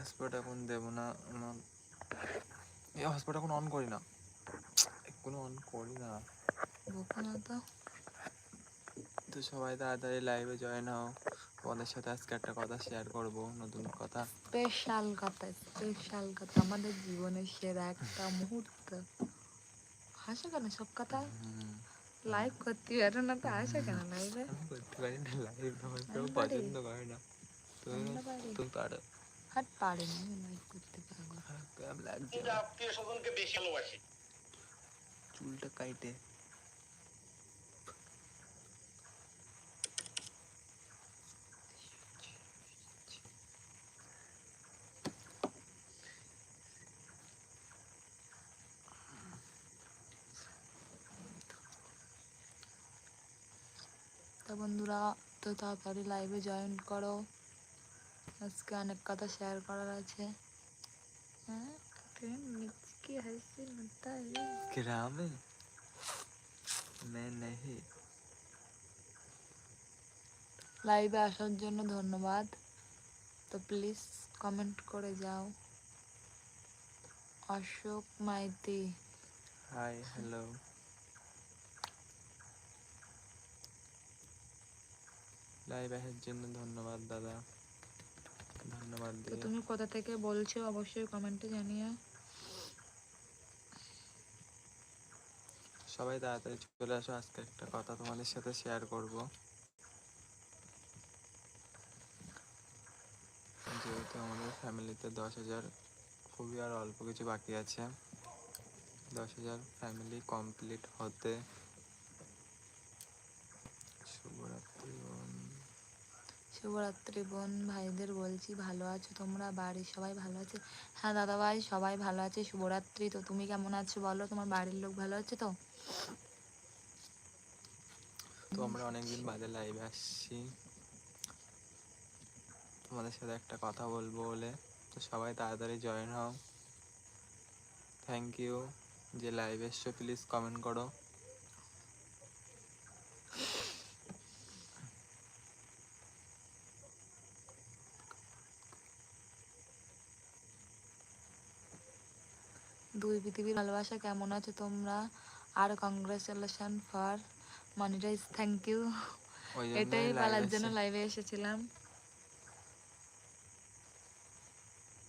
Hotspot এখন দেবো না এই হটস্পট এখন অন করি না। এক্ষুনি অন করি না। তো সবাই তাড়াতাড়ি লাইভে জয়েন হও। তোমাদের সাথে আজকে একটা কথা শেয়ার করব নতুন কথা। স্পেশাল কথা স্পেশাল কথা। আমাদের জীবনের সেরা একটা মুহূর্ত। হাসো কেন সব কথা? লাইভ করতে পারো না তো আসো কেন লাইভে করতে পারি না লাইভ আমার কেউ পছন্দ করে না। তুমি তুমি পারো। হাট পারে না আমি করতে পারব। লাগছে। আত্মীয় স্বজনকে বেশি ভালোবাসি। চুলটা কাইটে। তো বন্ধুরা তো তাড়াতাড়ি লাইভে জয়েন করো। আজকে অনেক কথা শেয়ার করার আছে। হ্যাঁ? গ্রামে লাইভে আসার জন্য ধন্যবাদ। তো প্লিজ কমেন্ট করে যাও। Ashok Maiti. Hi hello live আসার জন্য ধন্যবাদ দাদা। ধন্যবাদ তো তুমি কোথা থেকে বলছো অবশ্যই কমেন্টে জানিয়ে সবাই তাড়াতাড়ি চলে আসো আজকে একটা কথা তোমাদের সাথে শেয়ার করব। যেহেতু আমাদের ফ্যামিলিতে দশ হাজার খুবই আর অল্প কিছু বাকি আছে। দশ হাজার ফ্যামিলি কমপ্লিট হতে শুভরাত্রি বোন। শুভরাত্রি বোন, ভাইদের বলছি ভালো আছো তোমরা? বাড়ির সবাই ভালো আছে? হ্যাঁ দাদা ভাই সবাই ভালো আছে, শুভরাত্রি। তো তুমি কেমন আছো বলো? তোমার বাড়ির লোক ভালো আছে তো? তো আমরা অনেকদিন বাদে লাইভে আসছি। তোমাদের সাথে একটা কথা বলব বলে। তো সবাই তাড়াতাড়ি জয়েন হও। থ্যাংক ইউ যে লাইভ এসছো প্লিজ কমেন্ট করো। দুই পৃথিবীর ভালোবাসা কেমন আছো তোমরা? আর congratulation for monetize thank you এটাই বলার জন্য লাইভে এসেছিলাম।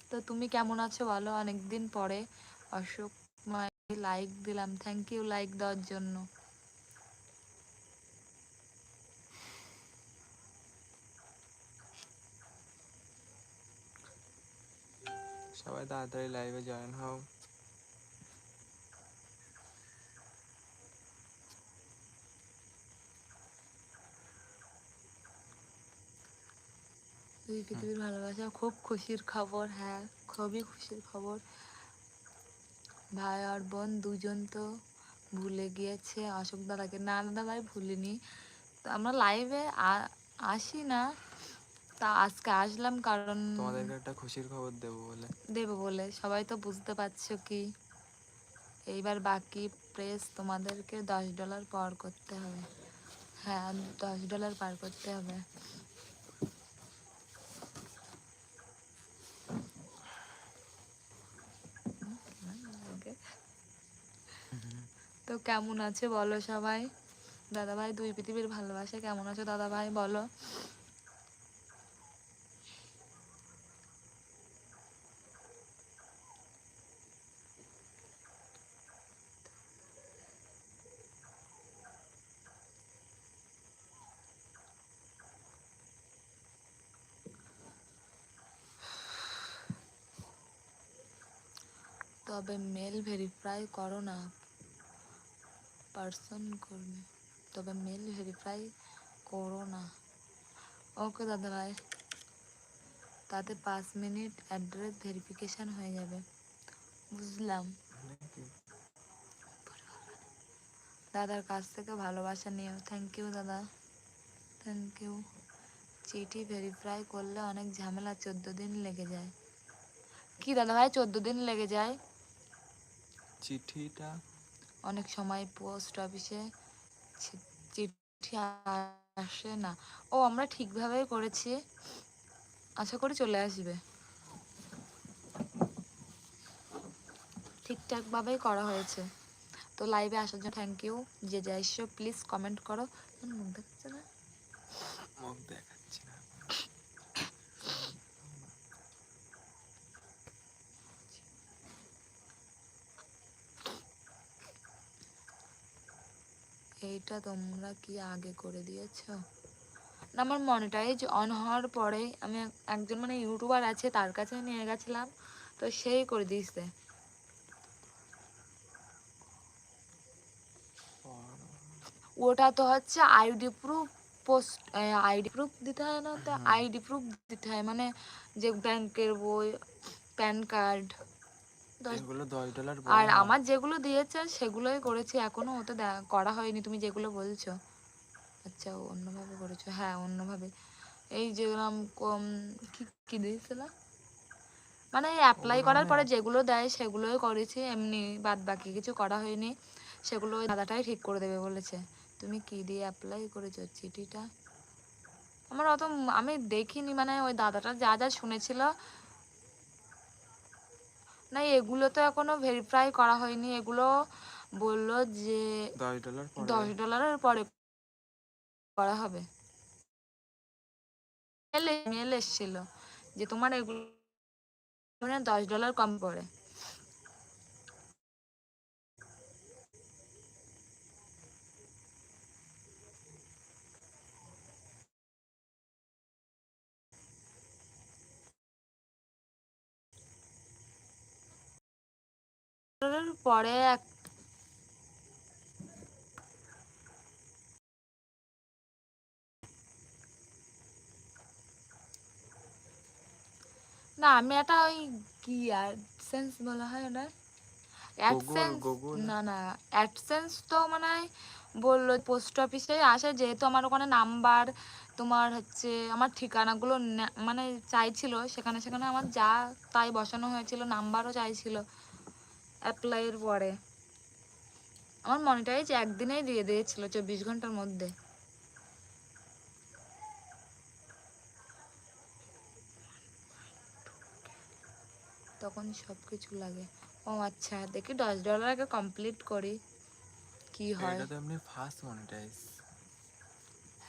তো তুমি কেমন আছো বলো? অনেকদিন পরে অশোক লাইক দিলাম। থ্যাংক ইউ লাইক দেওয়ার জন্য। সবাই তাড়াতাড়ি লাইভে জয়েন হও। দুই পৃথিবীর ভালোবাসা খুব খুশির খবর হ্যাঁ খুবই খুশির খবর। ভাই আর বোন দুজন তো ভুলে গিয়েছে অশোক দাদাকে। না দাদা ভাই ভুলিনি। তো আমরা লাইভে আসি না। তা আজকে আসলাম কারণ তোমাদেরকে একটা খুশির খবর দেবো বলে। দেবো বলে। সবাই তো বুঝতে পারছ কি? এইবার বাকি প্রেস তোমাদেরকে দশ ডলার পার করতে হবে। হ্যাঁ দশ ডলার পার করতে হবে। তো কেমন আছে বলো সবাই? দাদা ভাই দুই পৃথিবীর ভালোবাসা কেমন আছো দাদা ভাই বলো। তবে মেল ভেরিফাই করো না। পার্সন করবে তবে মেল ভেরিফাই করো না। ওকে দাদা ভাই, তাতে পাঁচ মিনিট অ্যাড্রেস ভেরিফিকেশন হয়ে যাবে। বুঝলাম। দাদার কাছ থেকে ভালোবাসা নিও। থ্যাংক ইউ দাদা। থ্যাংক ইউ চিঠি ভেরিফাই করলে অনেক ঝামেলা চোদ্দ দিন লেগে যায়। কি দাদা ভাই, চোদ্দ দিন লেগে যায়? চিঠিটা অনেক সময় পোস্ট অফিসে চিঠি আসে না। ও, আমরা ঠিকভাবে করেছি। আশা করি চলে আসবে। ঠিকঠাকভাবেই করা হয়েছে। তো লাইভে আসার জন্য থ্যাংক ইউ যে যাইছো প্লিজ কমেন্ট করো। মুখ দেখছে না এইটা তোমরা কি আগে করে দিয়েছ? না আমার মনিটাইজ অন হওয়ার পরে আমি একজন মানে ইউটিউবার আছে তার কাছে নিয়ে গেছিলাম তো সেই করে দিয়েছে। ওটা তো হচ্ছে ID proof post ID proof দিতে হয় না তো আইডি প্রুফ দিতে হয় মানে যে ব্যাংকের বই প্যান কার্ড আর আমার যেগুলো দিয়েছে সেগুলোই করেছি এখনও দে- করা হয়নি। তুমি যেগুলো বলছো। আচ্ছা অন্যভাবে করেছ। হ্যাঁ অন্যভাবে। এই যেরকম কম কি কি দিয়েছিল? মানে অ্যাপ্লাই করার পরে যেগুলো দেয় সেগুলোই করেছি। এমনি বাদ বাকি কিছু করা হয়নি। সেগুলো ওই দাদাটাই ঠিক করে দেবে বলেছে। তুমি কি দিয়ে অ্যাপ্লাই করেছ চিঠিটা? আমার অত আমি দেখিনি। মানে ওই দাদাটা যা যা শুনেছিল না এগুলো তো এখনও ভেরিফাই করা হয়নি। এগুলো বলল যে দশ ডলার দশ ডলারের পরে করা হবে। মেলে মেল এসেছিল যে তোমার এগুলো মানে দশ ডলার কম পড়ে। পরে এক না আমি একটা ওই কি অ্যাডসেন্স বলা হয় ওটা? অ্যাডসেন্স না না অ্যাডসেন্স তো মানে বলল পোস্ট অফিসে আসে যেহেতু আমার ওখানে নাম্বার তোমার হচ্ছে আমার ঠিকানাগুলো মানে চাইছিল সেখানে সেখানে আমার যা তাই বসানো হয়েছিল নাম্বারও চাইছিল। অ্যাপ্লাইয়ের পরে। আমার মনিটাইজ একদিনেই দিয়ে দিয়েছিল চব্বিশ ঘণ্টার মধ্যে। তখন সব কিছু লাগে। ও আচ্ছা দেখি দশ ডলার আগে কমপ্লিট করি। কি হয়? এটা তো এমনি ফার্স্ট মনিটাইজ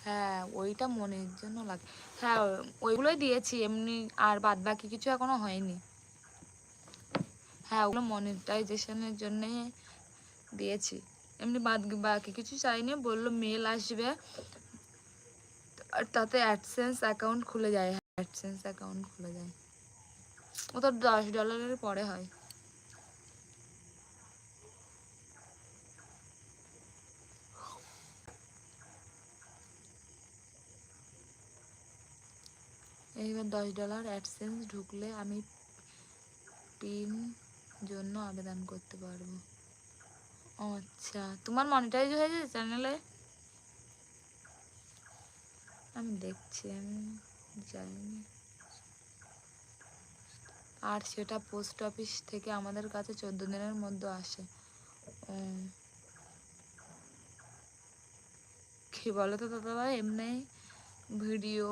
হ্যাঁ ওইটা মনের জন্য লাগে। হ্যাঁ ওইগুলোই দিয়েছি এমনি আর বাদ বাকি কিছু এখনও হয়নি। হ্যাঁ ওগুলো মনিটাইজেশনের জন্যে দিয়েছি। এমনি বাদ বাকি কিছু চাইনি, বলল মেল আসবে, আর তাতে অ্যাডসেন্স অ্যাকাউন্ট খুলে যায় অ্যাডসেন্স অ্যাকাউন্ট খুলে যায়। ও তো দশ ডলারের পরে হয়। এইবার দশ ডলার অ্যাডসেন্স ঢুকলে আমি পিন জন্য আবেদন করতে পারব। আচ্ছা তোমার মনিটাইজ হয়ে হয়েছে চ্যানেলে আমি দেখছি, আমি জানি আর সেটা পোস্ট অফিস থেকে আমাদের কাছে চোদ্দ দিনের মধ্যে আসে। কি বলো তো দাদা ভাই এমনি ভিডিও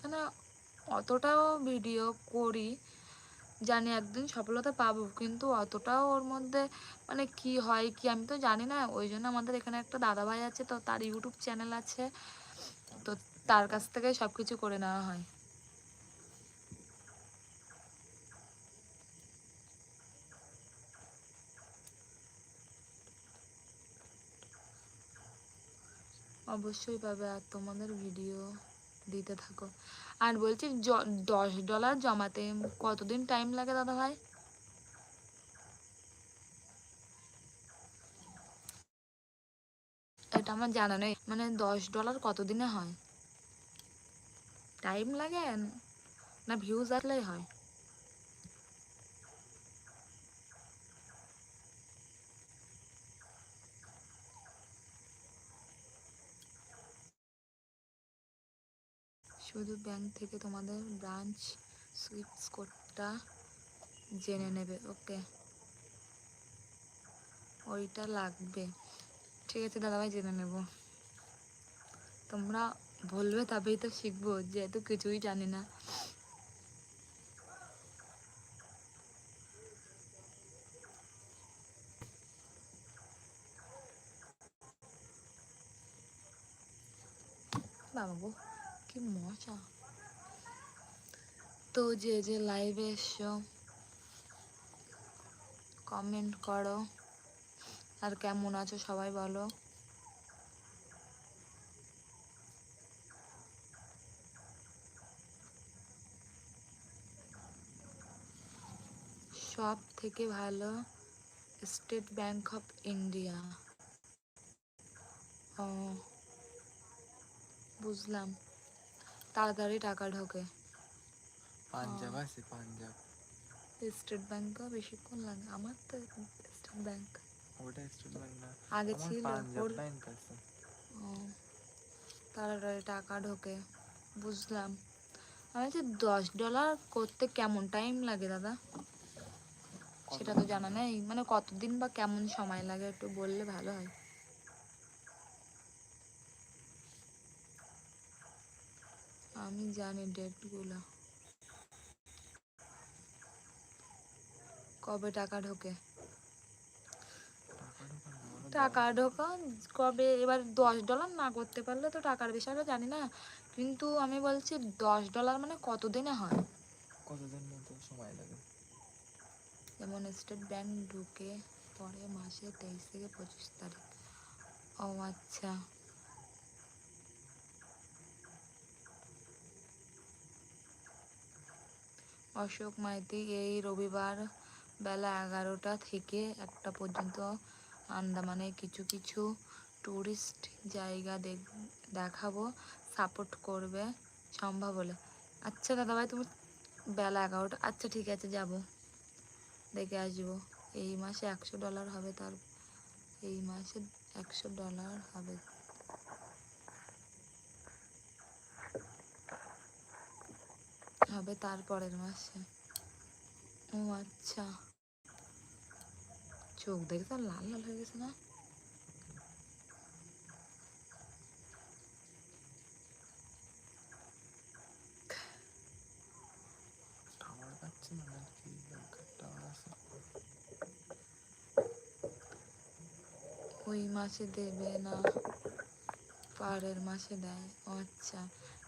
মানে অতটাও ভিডিও করি জানি একদিন সফলতা পাবো, কিন্তু অতটাও ওর মধ্যে মানে কি হয় কি আমি তো জানি না। ওই জন্য আমাদের এখানে একটা দাদা ভাই আছে, তো তার ইউটিউব চ্যানেল আছে, তো তার কাছ থেকে সব কিছু করে নেওয়া হয়। অবশ্যই পাবে আর তোমাদের ভিডিও দিতে থাকো। আর বলছি দশ ডলার জমাতে কতদিন টাইম লাগে দাদা ভাই? এটা আমার জানা নেই। মানে দশ ডলার কতদিনে হয়? টাইম লাগে? না ভিউজ আসলেই হয়? শুধু ব্যাংক থেকে তোমাদের ব্রাঞ্চ সুইপস কোডটা জেনে নেবে ওকে ওইটা লাগবে। ঠিক আছে দাদাভাই, জেনে নেব। তোমরা বলবে তবেই তো শিখব, যেহেতু কিছুই জানি না। বাবা কি মজা। তো যে যে লাইভে এসছো কমেন্ট করো। আর কেমন আছো সবাই বলো। সব থেকে ভালো স্টেট ব্যাংক অফ ইন্ডিয়া। ও, বুঝলাম। তাড়াতাড়ি টাকা ঢোকে। পাঞ্জাব আছে পাঞ্জাব। স্টেট ব্যাংকও বেশিক্ষণ লাগে। আমার তো স্টেট ব্যাংক ওটা স্টেট ব্যাংক না। আগে ছিল পাঞ্জাব ব্যাংক আছে। তাড়াতাড়ি টাকা ঢোকে। বুঝলাম। আমি যে দশ ডলার করতে কেমন টাইম লাগে দাদা? সেটা তো জানা নেই। মানে কতদিন বা কেমন সময় লাগে একটু বললে ভালো হয়। আমি জানি ডেটগুলো। কবে টাকা ঢোকে? টাকা ঢোকা কবে? এবার দশ ডলার না করতে পারলে তো টাকার বিষয়টা জানি না। কিন্তু আমি বলছি দশ ডলার মানে কতদিনে হয়? কতদিন মতো সময় লাগে? যেমন স্টেট ব্যাংক ঢুকে পরে মাসে তেইশ থেকে পঁচিশ তারিখ। ও আচ্ছা। অশোক মাইতি এই রবিবার বেলা এগারোটা থেকে একটা পর্যন্ত আন্দামানে কিছু কিছু টুরিস্ট জায়গা দেখ- দেখাবো, সাপোর্ট করবে, সম্ভব হলে। আচ্ছা দাদাভাই, তুমি বেলা এগারোটা আচ্ছা ঠিক আছে, যাব। দেখে আসব। এই মাসে একশো ডলার হবে তার, এই মাসে একশো ডলার হবে। হবে তারপরের মাসে। ও আচ্ছা। চোখ দেখে তো লাল লাল হয়ে গেছে না? টাওয়ার পাচ্ছে না নাকি ব্যাংকের টাওয়ার আছে। ওই মাসে দেবে না পরের মাসে দেয়। ও আচ্ছা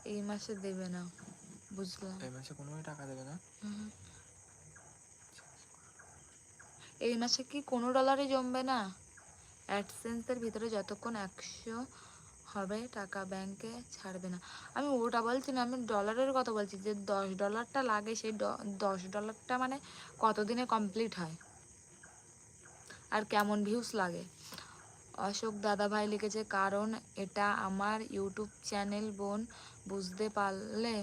এই মাসে দেবে না। বুঝলাম। এই মাসে কোনো টাকা দেবে না। এই মাসে কি কোনো ডলারই জমবে না? অ্যাডসেন্সের ভিতরে যতক্ষণ একশো হবে টাকা ব্যাংকে ছাড়বে না। আমি ওটা বলছি না আমি ডলারের কথা বলছি যে দশ ডলারটা লাগে সেই দশ ডলারটা মানে কতদিনে কমপ্লিট হয়? আর কেমন ভিউস লাগে? অশোক দাদা ভাই লিখেছে কারণ এটা আমার ইউটিউব চ্যানেল বোন বুঝতে পারলে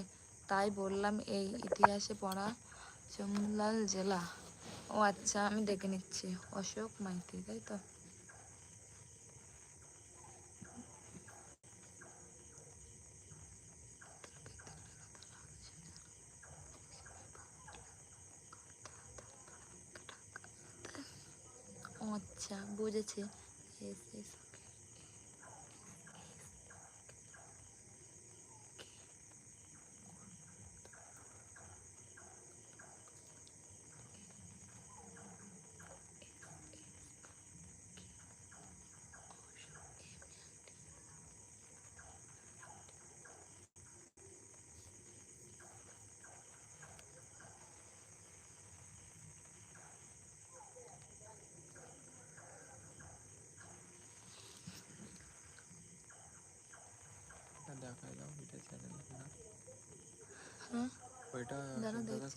তাই বললাম, এই ইতিহাসে পড়া চমলাল জেলা। ও আচ্ছা আমি দেখে নিচ্ছি। অশোক মাইতি, তাই তো? আচ্ছা বুঝেছি Yes, yes, okay. এটা দেখাই দাও এটা চ্যানেল না হ্যাঁ ওইটা দাঁড়া অশোক দাদার দেখছি channel।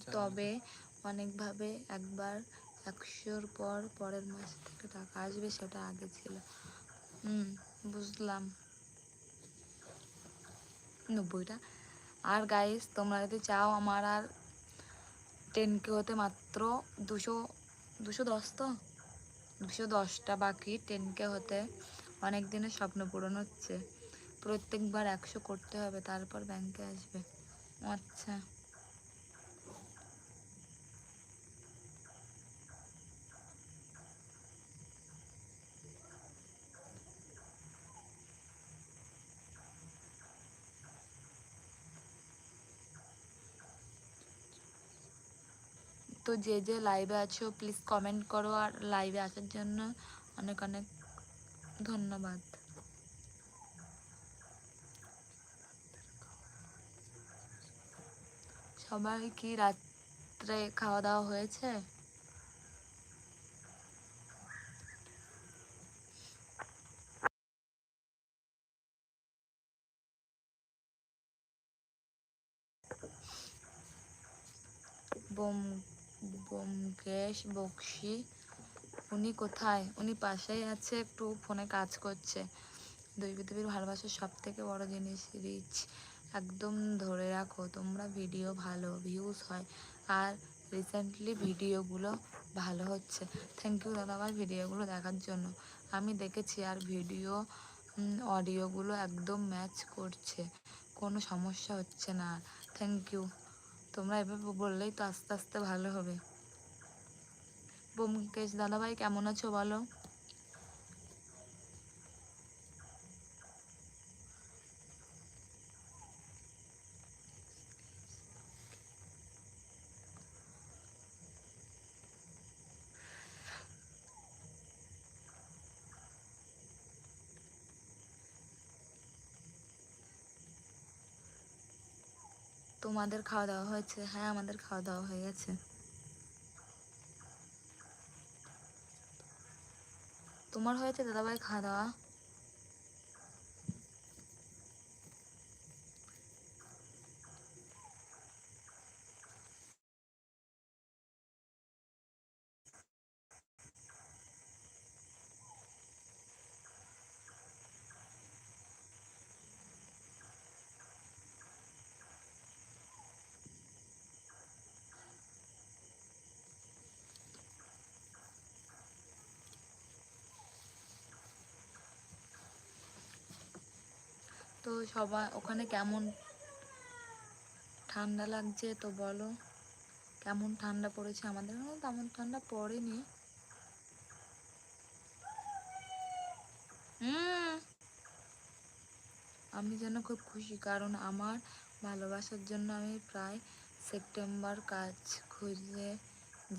তবে অনেকভাবে একবার একশোর পর পরের মাস থেকে টাকা আসবে সেটা আগে ছিল। হুম বুঝলাম। নব্বইটা। আর গাইস তোমরা যদি চাও আমার আর টেন কে হতে মাত্র দুশো দুশো দশ তো? দুশো দশটা বাকি টেন কে হতে অনেক দিনের স্বপ্ন পূরণ হচ্ছে। প্রত্যেকবার একশো করতে হবে তারপর ব্যাংকে আসবে। আচ্ছা। তো যে যে লাইভে আছো প্লিজ কমেন্ট করো আর লাইভে আসার জন্য অনেক অনেক ধন্যবাদ। সবাই কি রাত্রে খাওয়া দাওয়া হয়েছে? বোম, বোমকেশ, বক্সি, উনি কোথায়? উনি পাশেই আছে, একটু ফোনে কাজ করছে। দুই পৃথিবীর ভালোবাসার সব থেকে বড় জিনিস রিচ। একদম ধরে রাখো, তোমরা ভিডিও ভালো ভিউজ হয়। আর রিসেন্টলি ভিডিওগুলো ভালো হচ্ছে। থ্যাংক ইউ দাদা ভাই ভিডিওগুলো দেখার জন্য। আমি দেখেছি আর ভিডিও অডিওগুলো একদম ম্যাচ করছে। কোনো সমস্যা হচ্ছে না। থ্যাংক ইউ তোমরা এভাবে বললেই তো আস্তে আস্তে ভালো হবে। বোমকেশ দাদাভাই কেমন আছো বলো? তোমাদের খাওয়া দাওয়া হয়েছে? হ্যাঁ আমাদের খাওয়া দাওয়া হয়ে গেছে। তোমার হয়েছে দাদাভাই খাওয়া দাওয়া তো সবাই, ওখানে কেমন ঠান্ডা লাগছে তো বলো? কেমন ঠান্ডা পড়েছে আমাদের? এখানে তেমন ঠান্ডা পড়েনি। আমি যেন খুব খুশি, কারণ আমার ভালোবাসার জন্য আমি প্রায় সেপ্টেম্বর কাজ খুঁজে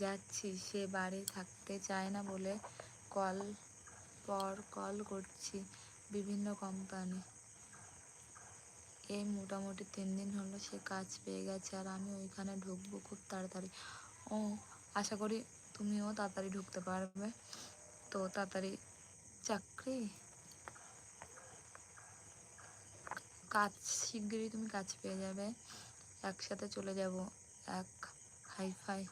যাচ্ছি। সে বাড়ি থাকতে চায় না বলে কল, পর কল করছি বিভিন্ন কোম্পানি। এই মোটামুটি তিন দিন হলো সে কাজ পেয়ে গেছে আর আমি ওইখানে ঢুকবো খুব তাড়াতাড়ি। ও, আশা করি তুমিও তাড়াতাড়ি ঢুকতে পারবে। তো তাড়াতাড়ি চাকরি? কাজ শিগগিরই তুমি কাজ পেয়ে যাবে। একসাথে চলে যাব, এক হাইফাই।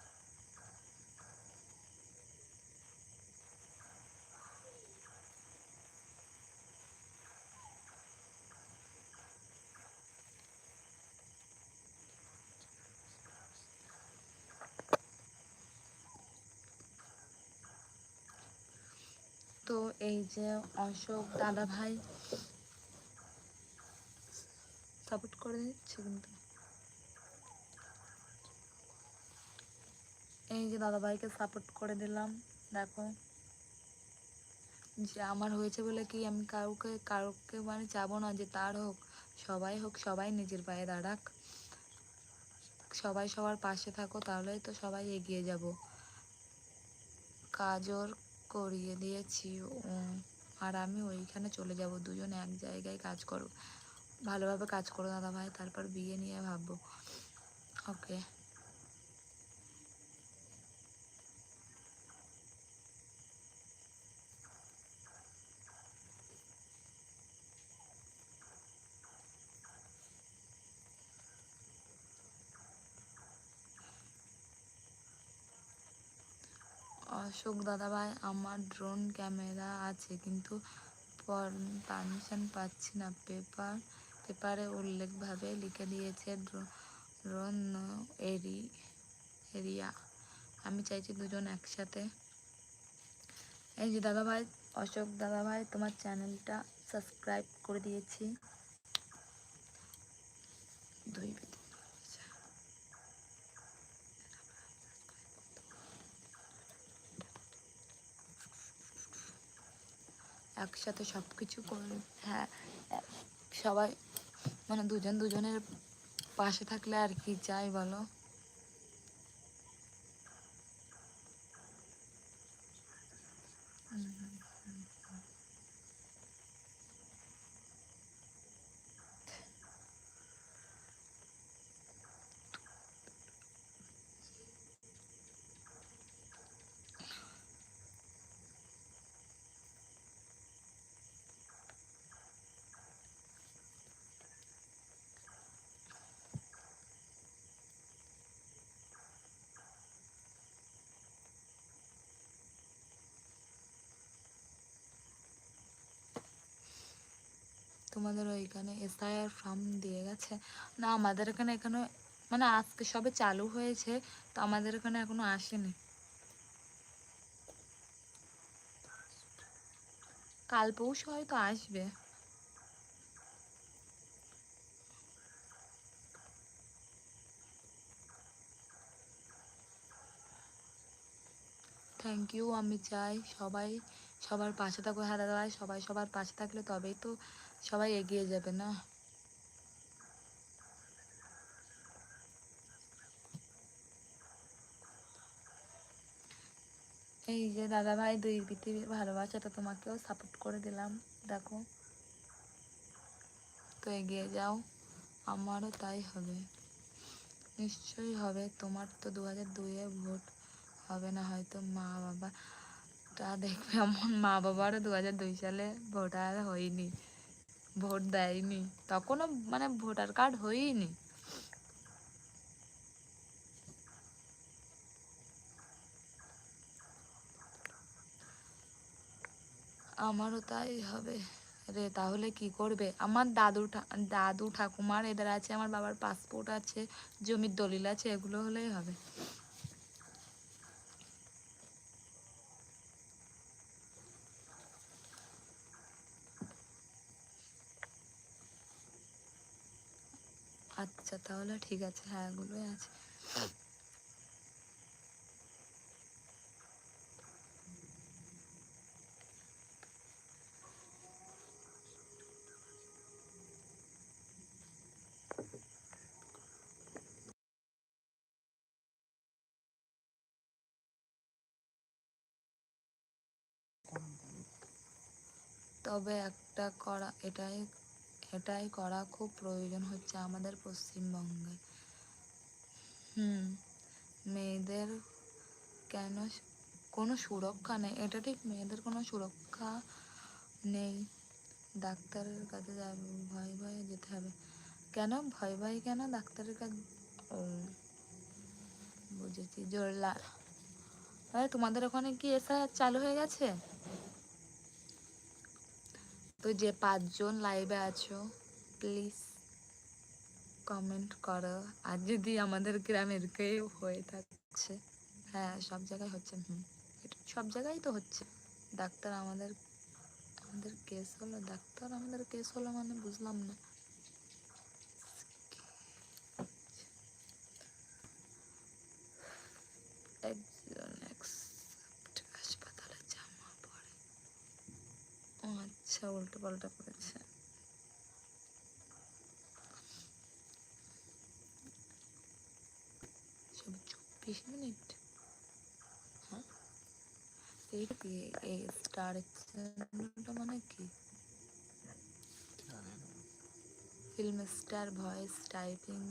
তো এই যে অশোক দাদা ভাই সাপোর্ট করে দিচ্ছে কিন্তু। এই যে দাদা ভাইকে সাপোর্ট করে দিলাম, দেখো। যে আমার হয়েছে বলে কি আমি কাউকে কাউকে মানে চাবো না যে তার হোক, সবাই হোক, সবাই নিজের পায়ে দাঁড়াক। সবাই সবার পাশে থাকো, তাহলেই তো সবাই এগিয়ে যাব। কাজর করিয়ে দিয়েছি আর আমি ওইখানে চলে যাব। দুজন এক জায়গায় কাজ করো, ভালোভাবে কাজ করো দাদা ভাই তারপর বিয়ে নিয়ে ভাববো। ওকে অশোক দাদাভাই, আমার ড্রোন ক্যামেরা আছে, কিন্তু পারমিশন পাচ্ছি না। পেপার, পেপারে উল্লেখভাবে লিখে দিয়েছে ড্রোন এরি, এরিয়া। আমি চাইছি দুজন একসাথে। এই যে দাদাভাই, অশোক দাদাভাই, তোমার চ্যানেলটা সাবস্ক্রাইব করে দিয়েছি। দুই একসাথে সব কিছু হ্যাঁ সবাই মানে দুজন দুজনের পাশে থাকলে আর কি চাই বলো? তোমাদের ওইখানে এসআইআর ফর্ম দিয়ে গেছে। না, আমাদের এখানে এখানে মানে আজকে সবে চালু হয়েছে, তো আমাদের এখানে এখনও আসেনি। কাল পৌষ হয়তো আসবে। থ্যাংক ইউ আমি চাই সবাই সবার পাশে থাকব হ্যাঁ দাদা সবাই সবার পাশে থাকলে তবেই তো সবাই এগিয়ে যাবে, না? এই যে দাদা ভাই দুই পৃথিবীর ভালোবাসাটা তোমাকেও সাপোর্ট করে দিলাম, দেখো। তো এগিয়ে যাও, আমারও তাই হবে। নিশ্চয়ই হবে, তোমার তো দু হাজার দুইয়ে ভোট, হবে না হয়তো মা বাবা তা দেখবে আমার মা বাবারও দু হাজার দুই সালে ভোটার হয়নি। ভোট দেয়নি। তখনও মানে ভোটার কার্ড হয়নি আমারও তাই হবে। রে, তাহলে কি করবে? আমার দাদু দাদু ঠাকুমার এদের আছে, আমার বাবার পাসপোর্ট আছে, জমির দলিল আছে, এগুলো হলেই হবে। আচ্ছা তাহলে ঠিক আছে। হ্যাঁ এগুলোই আছে। তবে একটা করা এটাই এটাই করা খুব প্রয়োজন হচ্ছে আমাদের পশ্চিমবঙ্গে। হুম, মেয়েদের কেন কোনো সুরক্ষা নেই? এটা ঠিক, মেয়েদের কোনো সুরক্ষা নেই। ডাক্তারের কাছে যাবে, ভয় ভয়ে যেতে হবে। কেন? ভয় ভয় কেন ডাক্তারের কাছে বুঝেছি জোরলা আরে, তোমাদের ওখানে কি এসআইআর চালু হয়ে গেছে? তো যে পাঁচজন লাইভে আছো প্লিজ কমেন্ট করো। আর যদি আমাদের গ্রামের কেউ হয়ে থাকছে হ্যাঁ সব জায়গায় হচ্ছে, হুম সব জায়গায় তো হচ্ছে। ডাক্তার আমাদের আমাদের কেস হলো, ডাক্তার আমাদের কেস হলো মানে বুঝলাম না একজন accept হাসপাতালে জামা পরে ও আচ্ছা উল্টো পাল্টা করেছে। চব্বিশ মিনিট? হ্যাঁ? এইটা কি এই স্টার চ্যানেলটা মানে কি? ফিল্ম স্টার ভয়েস টাইপিং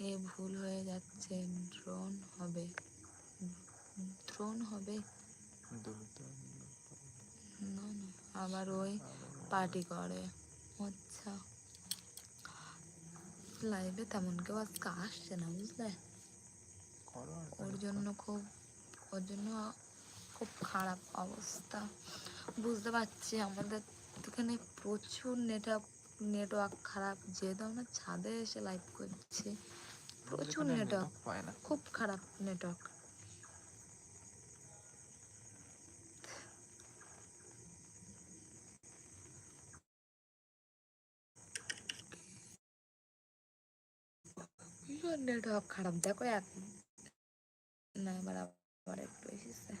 এ ভুল হয়ে যাচ্ছে ড্রোন হবে। ড্রোন হবে? না না। আবার ওই পার্টি করে। আচ্ছা। লাইভে তেমন কেউ আজকে আসছে না বুঝলে? ওর জন্য খুব ওর জন্য খুব খারাপ অবস্থা। বুঝতে পারছি আমাদের এখানে প্রচুর নেটওয়ার্ক নেটওয়ার্ক খারাপ। যেহেতু আমরা ছাদে এসে লাইভ করছি প্রচুর নেটওয়ার্ক খুব খারাপ নেটওয়ার্ক খারাপ। দেখো এক না, এবার আবার একটু এসেছে।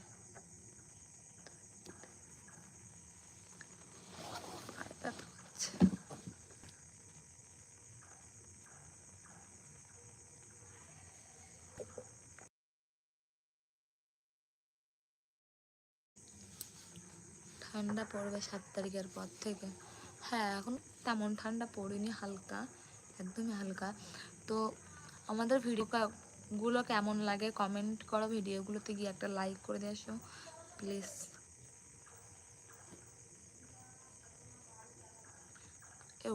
ঠান্ডা পড়বে সাত তারিখের পর থেকে। হ্যাঁ এখন তেমন ঠান্ডা পড়েনি হালকা, একদমই হালকা। তো আমাদের ভিডিও গুলো কেমন লাগে কমেন্ট করো, ভিডিওগুলোতে গিয়ে একটা লাইক করে দিয়ে আসো প্লিজ এ